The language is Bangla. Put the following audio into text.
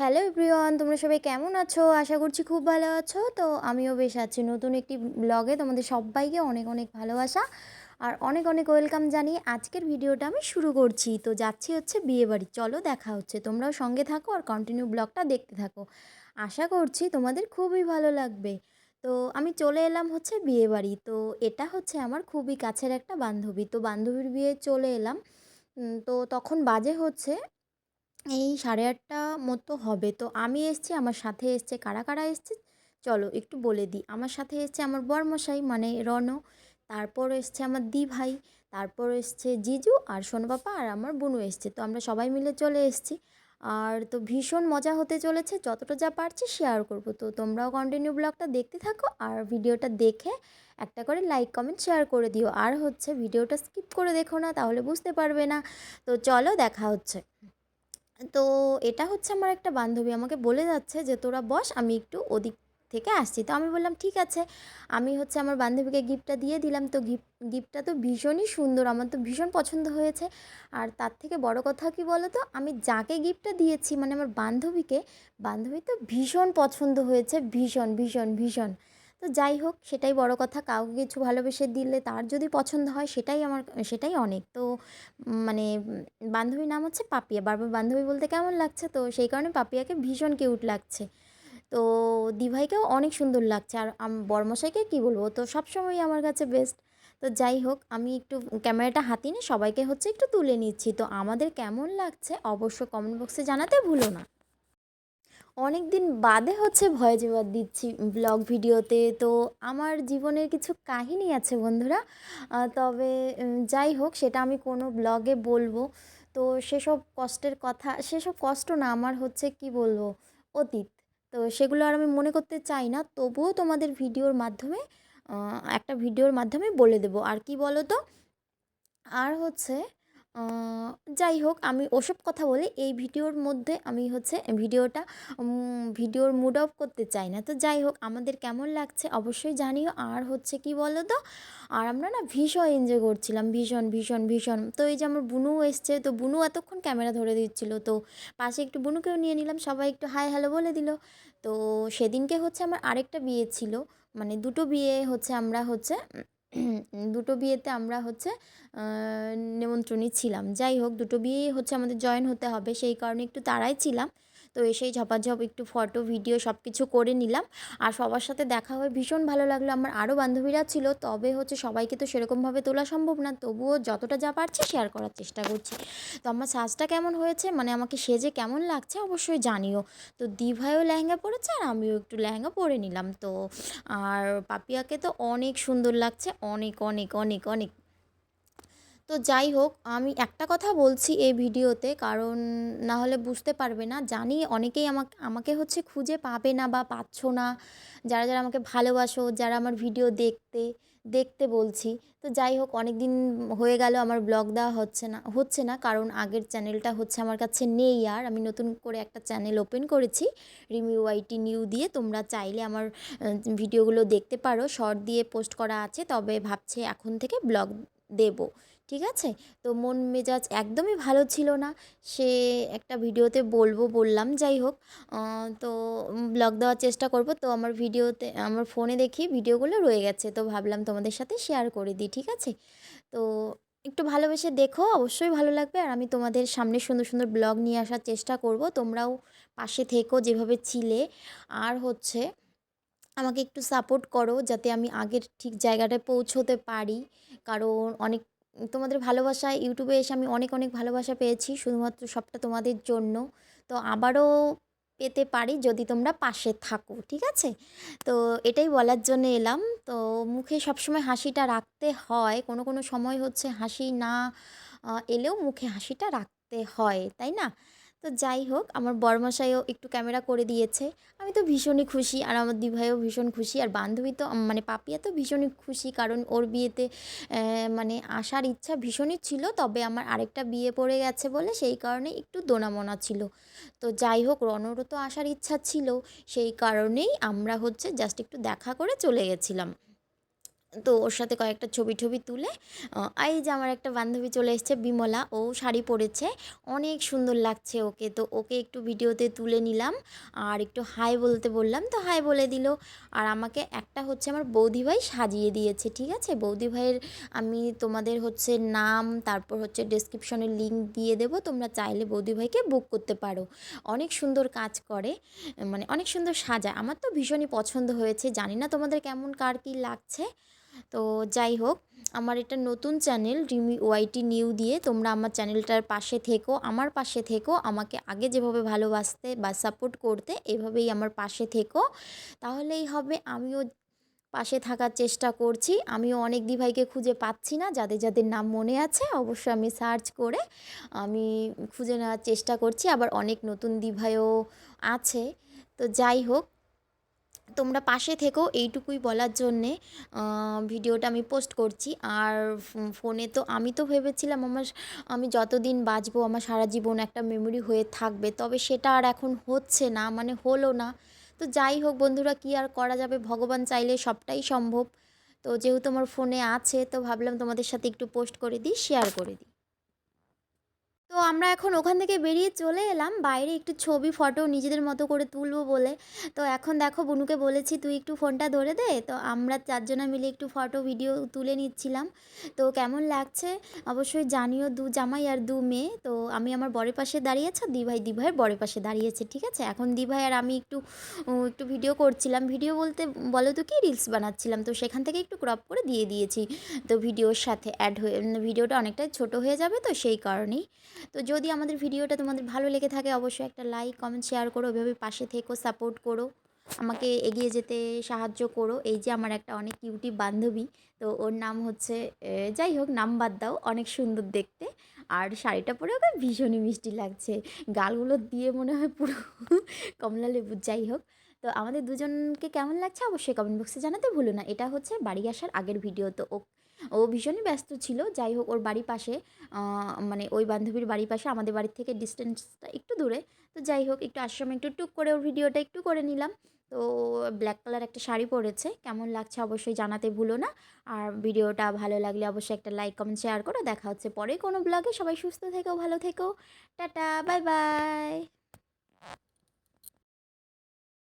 হ্যালো এভরিওয়ান, তোমরা সবাই কেমন আছো? আশা করছি খুব ভালো আছো। তো আমিও বেশ আছি। নতুন একটি ব্লগে তোমাদের সবাইকে অনেক অনেক ভালোবাসা আর অনেক অনেক ওয়েলকাম জানিয়ে আজকের ভিডিওটা আমি শুরু করছি। তো যাচ্ছি হচ্ছে বিয়েবাড়ি চলো দেখা হচ্ছে। তোমরাও সঙ্গে থাকো আর কন্টিনিউ ব্লগটা দেখতে থাকো। আশা করছি তোমাদের খুবই ভালো লাগবে। তো আমি চলে এলাম হচ্ছে বিয়েবাড়ি তো এটা হচ্ছে আমার খুবই কাছের একটা বান্ধবী। তো বান্ধবীর বিয়ে চলে এলাম। তো তখন বাজে হচ্ছে এই সাড়ে আটটা মতো হবে। তো আমি এসছি, আমার সাথে এসছে কারা কারা এসছে? চলো একটু বলে দিই। আমার সাথে এসছে আমার বরমশাই মানে রণ তারপর এসছে আমার দি ভাই তারপর এসছে জিজু আর সোনপাপা আর আমার বুনু এসছে। তো আমরা সবাই মিলে চলে এসছি। আর তো ভীষণ মজা হতে চলেছে, যতটা যা পারছি শেয়ার করব। তো তোমরাও কন্টিনিউ ব্লগটা দেখতে থাকো আর ভিডিওটা দেখে একটা করে লাইক কমেন্ট শেয়ার করে দিও। আর হচ্ছে ভিডিওটা স্কিপ করে দেখো না, তাহলে বুঝতে পারবে না। তো চলো দেখা হচ্ছে। তো এটা হচ্ছে আমার একটা বান্ধবী আমাকে বলে যাচ্ছে যে, তোরা বস, আমি একটু ওদিক থেকে আসছি। তো আমি বললাম, ঠিক আছে। আমি হচ্ছে আমার বান্ধবীকে গিফটটা দিয়ে দিলাম। তো গিফট, গিফটটা তো ভীষণই সুন্দর, আমার তো ভীষণ পছন্দ হয়েছে। আর তার থেকে বড় কথা কি বলো তো আমি যাকে গিফটটা দিয়েছি মানে আমার বান্ধবীকে, বান্ধবী তো ভীষণ পছন্দ হয়েছে, ভীষণ ভীষণ ভীষণ। তো যাই হোক, সেটাই বড় কথা। কাউকে কিছু ভালোবেসে দিলে তার যদি পছন্দ হয়, সেটাই আমার, সেটাই অনেক। তো মানে বান্ধবীর নাম হচ্ছে পাপিয়া। বারবার বান্ধবী বলতে কেমন লাগছে? তো সেই কারণে পাপিয়াকে ভীষণ কিউট লাগছে। তো দিভাইকেও অনেক সুন্দর লাগছে। আর বড়মশাইকে কী বলব? তো সবসময় আমার কাছে বেস্ট তো যাই হোক, আমি একটু ক্যামেরাটা হাতি নিয়ে সবাইকে হচ্ছে একটু তুলে নিচ্ছি। তো আমাদের কেমন লাগছে? অবশ্য কমেন্ট বক্সে জানাতে ভুলো না। অনেক দিন বাদে হচ্ছে ভয়েস ওভার দিচ্ছি ব্লগ ভিডিওতে। তো আমার জীবনের কিছু কাহিনী আছে বন্ধুরা। তবে যাই হোক, সেটা আমি কোনো ব্লগে বলব। তো সেসব কষ্টের কথা, সেসব কষ্ট না, আমার হচ্ছে কি বলব, অতীত। তো সেগুলো আর আমি মনে করতে চাই না। তবুও তোমাদের ভিডিওর মাধ্যমে একটা ভিডিওর মাধ্যমে বলে দেবো। আর কি বলো তো আর হচ্ছে যাই হোক, আমি ওসব কথা বলে এই ভিডিওর মধ্যে আমি হচ্ছে ভিডিওটা ভিডিওর মুড অফ করতে চাই না। তো যাই হোক, আমাদের কেমন লাগছে অবশ্যই জানিও। আর হচ্ছে কি বলো তো আর আমরা না ভীষণ এনজয় করছিলাম, ভীষণ ভীষণ ভীষণ। তো এই যে আমার বুনু এসছে, তো বুনু এতক্ষণ ক্যামেরা ধরে দিচ্ছিল। তো পাশে একটু বুনুকেও নিয়ে নিলাম, সবাই একটু হাই হ্যালো বলে দিল। তো সেদিনকে হচ্ছে আমার আরেকটা বিয়ে ছিল মানে দুটো বিয়ে হচ্ছে আমরা হচ্ছে দুটো বিয়েতে আমরা হচ্ছে নেমন্ত্রণী ছিলাম। যাই হোক, দুটো বিয়েই হচ্ছে আমাদের জয়েন হতে হবে। সেই কারণে একটু তাড়াই ছিলাম। তো এসেই ঝপাঝপ একটু ফটো, ভিডিও সব কিছু করে নিলাম। আর সবার সাথে দেখা হয়ে ভীষণ ভালো লাগল। আমার আরও বান্ধবীরা ছিল, তবে হচ্ছে সবাইকে তো সেরকমভাবে তোলা সম্ভব না। তবুও যতটা যা পারছি শেয়ার করার চেষ্টা করছি। তো আমার সাজটা কেমন হয়েছে মানে আমাকে সেজে কেমন লাগছে অবশ্যই জানিও। তো দিভাইও লেহেঙ্গা পরেছে আর আমিও একটু লেহেঙ্গা পরে নিলাম। তো আর পাপিয়াকে তো অনেক সুন্দর লাগছে, অনেক অনেক অনেক অনেক তো যাই হোক, আমি একটা কথা বলছি এই ভিডিওতে, কারণ না হলে বুঝতে পারবে না। জানি অনেকেই আমাকে আমাকে হচ্ছে খুঁজে পাবে না বা পাচ্ছ না। যারা যারা আমাকে ভালোবাসো, যারা আমার ভিডিও দেখতে দেখতে বলছি। তো যাই হোক অনেক দিন হয়ে গেল, আমার ব্লগ দেওয়া হচ্ছে না হচ্ছে না। কারণ আগের চ্যানেলটা হচ্ছে আমার কাছে নেই আর, আমি নতুন করে একটা চ্যানেল ওপেন করেছি, রিমি ওয়াইটি নিউ দিয়ে। তোমরা চাইলে আমার ভিডিওগুলো দেখতে পারো। শর্ট দিয়ে পোস্ট করা আছে, তবে ভাবছে এখন থেকে ব্লগ দেবো। ঠিক আছে? তো মন মেজাজ একদমই ভালো ছিল না। সে একটা ভিডিওতে বলব বললাম, যাই হোক। তো ব্লগ দেওয়ার চেষ্টা করব। তো আমার ভিডিওতে, আমার ফোনে দেখি ভিডিওগুলো রয়ে গেছে। তো ভাবলাম তোমাদের সাথে শেয়ার করে দিই, ঠিক আছে? তো একটু ভালোবেসে দেখো, অবশ্যই ভালো লাগবে। আর আমি তোমাদের সামনে সুন্দর সুন্দর ব্লগ নিয়ে আসার চেষ্টা করব। তোমরাও পাশে থেকো যেভাবে ছিলে। আর হচ্ছে, আমাকে একটু সাপোর্ট করো, যাতে আমি আগের ঠিক জায়গাটায় পৌঁছোতে পারি। কারণ অনেক তোমাদের ভালোবাসা ইউটিউবে এসে আমি অনেক অনেক ভালোবাসা পেয়েছি, শুধুমাত্র সবটা তোমাদের জন্য। তো আবারও পেতে পারি যদি তোমরা পাশে থাকো, ঠিক আছে? তো এটাই বলার জন্য এলাম। তো মুখে সবসময় হাসিটা রাখতে হয়, কোনো কোনো সময় হচ্ছে হাসি না এলেও মুখে হাসিটা রাখতে হয়, তাই না? তো যাই হোক, আমার বরমশাইও একটু ক্যামেরা করে দিয়েছে। আমি তো ভীষণই খুশি আর আমার দিভাইও ভীষণ খুশি আর বান্ধবী তো মানে পাপিয়া তো ভীষণই খুশি কারণ ওর বিয়েতে মানে আসার ইচ্ছা ভীষণই ছিল, তবে আমার আরেকটা বিয়ে পড়ে গেছে বলে সেই কারণে একটু দোনামোনা ছিল। তো যাই হোক, রনরও তো আসার ইচ্ছা ছিল, সেই কারণেই আমরা হচ্ছে জাস্ট একটু দেখা করে চলে গেছিলাম। তো ওর সাথে কয়েকটা ছবি টবি তুলে এই যে আমার একটা বান্ধবী চলে এসেছে বিমলা, ও শাড়ি পরেছে, অনেক সুন্দর লাগছে ওকে, তো ওকে একটু ভিডিওতে তুলে নিলাম, আর একটু হাই বলতে বললাম, তো হাই বলে দিল, আর আমাকে একটা হচ্ছে আমার বৌদি ভাই সাজিয়ে দিয়েছে, ঠিক আছে? বৌদি ভাইয়ের আমি তোমাদের হচ্ছে নাম, তারপর হচ্ছে ডেসক্রিপশনের লিঙ্ক দিয়ে দেবো, তোমরা চাইলে বৌদি ভাইকে বুক করতে পারো। অনেক সুন্দর কাজ করে মানে অনেক সুন্দর সাজায়, আমার তো ভীষণই পছন্দ হয়েছে, জানি না তোমাদের কেমন, কার কী লাগছে। তো যাই হোক, আমার এটা নতুন চ্যানেল রিমি ওয়াইটি নিউ দিয়ে তোমরা আমার চ্যানেলটার পাশে থেকো, আমার পাশে থেকো, আমাকে আগে যেভাবে ভালোবাসতে বা সাপোর্ট করতে এভাবেই আমার পাশে থেকো। তাহলেই হবে, আমিও পাশে থাকার চেষ্টা করছি। আমিও অনেক দিভাইকে খুঁজে পাচ্ছি না, যাদের যাদের নাম মনে আছে অবশ্যই আমি সার্চ করে আমি খুঁজে নেওয়ার চেষ্টা করছি। আবার অনেক নতুন দিভাইও আছে। তো যাই হোক তোমরা পাশে থেকো এইটুকুই বলার জন্যে। ভিডিওটা আমি পোস্ট করছি। আর ফোনে তো আমি তো ভেবেছিলাম আমার, আমি যতদিন বাঁচবো আমার সারা জীবন একটা মেমোরি হয়ে থাকবে। তবে সেটা আর এখন হচ্ছে না মানে হলো না। তো যাই হোক বন্ধুরা, কী আর করা যাবে? ভগবান চাইলে সবটাই সম্ভব। তো যেহেতু আমার ফোনে আছে, তো ভাবলাম তোমাদের সাথে একটু পোস্ট করে দিই শেয়ার করে দিই। তো আমরা এখন ওখান থেকে বেরিয়ে চলে এলাম। বাইরে একটু ছবি, ফটো নিজেদের মতো করে তুলবো বলে। তো এখন দেখো বনুকে বলেছি, তুই একটু ফোনটা ধরে দে। তো আমরা চারজনা মিলে একটু ফটো, ভিডিও তুলে নিচ্ছিলাম। তো কেমন লাগছে? অবশ্যই জানিও দু জামাই আর দু মেয়ে। তো আমি আমার বরের পাশে দাঁড়িয়ে দাঁড়িয়েছে দিভাই, দিভাইয়ের বরের পাশে দাঁড়িয়েছে ঠিক আছে? এখন দিভাই আর আমি একটু একটু ভিডিও করছিলাম। ভিডিও বলতে, বলো তো কি রিলস বানাচ্ছিলাম? তো সেখান থেকে একটু ক্রপ করে দিয়ে দিয়েছি। তো ভিডিওর সাথে অ্যাড হয়ে, ভিডিওটা অনেকটাই ছোট হয়ে যাবে তো সেই কারণেই। তো যদি আমাদের ভিডিওটা তোমাদের ভালো লেগে থাকে, অবশ্যই একটা লাইক কমেন্ট শেয়ার করো এভাবে পাশে থেকো সাপোর্ট করো, আমাকে এগিয়ে যেতে সাহায্য করো। এই যে আমার একটা অনেক কিউটি বান্ধবী, তো ওর নাম হচ্ছে যাই হোক, নাম বাদ দাও, অনেক সুন্দর দেখতে। আর শাড়িটা পরে ওকে ভীষণই মিষ্টি লাগছে। গালগুলো দিয়ে মনে হয় পুরো কমলা লেবু যাই হোক। তো আমাদের দুজনকে কেমন লাগছে অবশ্যই কমেন্ট বক্সে জানাতে ভুলো না। এটা হচ্ছে বাড়ি আসার আগের ভিডিও তো ও ও ভীষণই ব্যস্ত ছিল। যাই হোক, ওর বাড়ির পাশে মানে ওই বান্ধবীর বাড়ির পাশে, আমাদের বাড়ির থেকে ডিস্টেন্সটা একটু দূরে। তো যাই হোক, একটু আশ্রমে একটু টুক করে ওর ভিডিওটা একটু করে নিলাম। তো ব্ল্যাক কালার একটা শাড়ি পরেছে। কেমন লাগছে অবশ্যই জানাতে ভুলো না। আর ভিডিওটা ভালো লাগলে অবশ্যই একটা লাইক কমেন্ট শেয়ার করো। দেখা হচ্ছে পরে কোনো ব্লগে সবাই সুস্থ থেকো, ভালো থেকো। Tata bye bye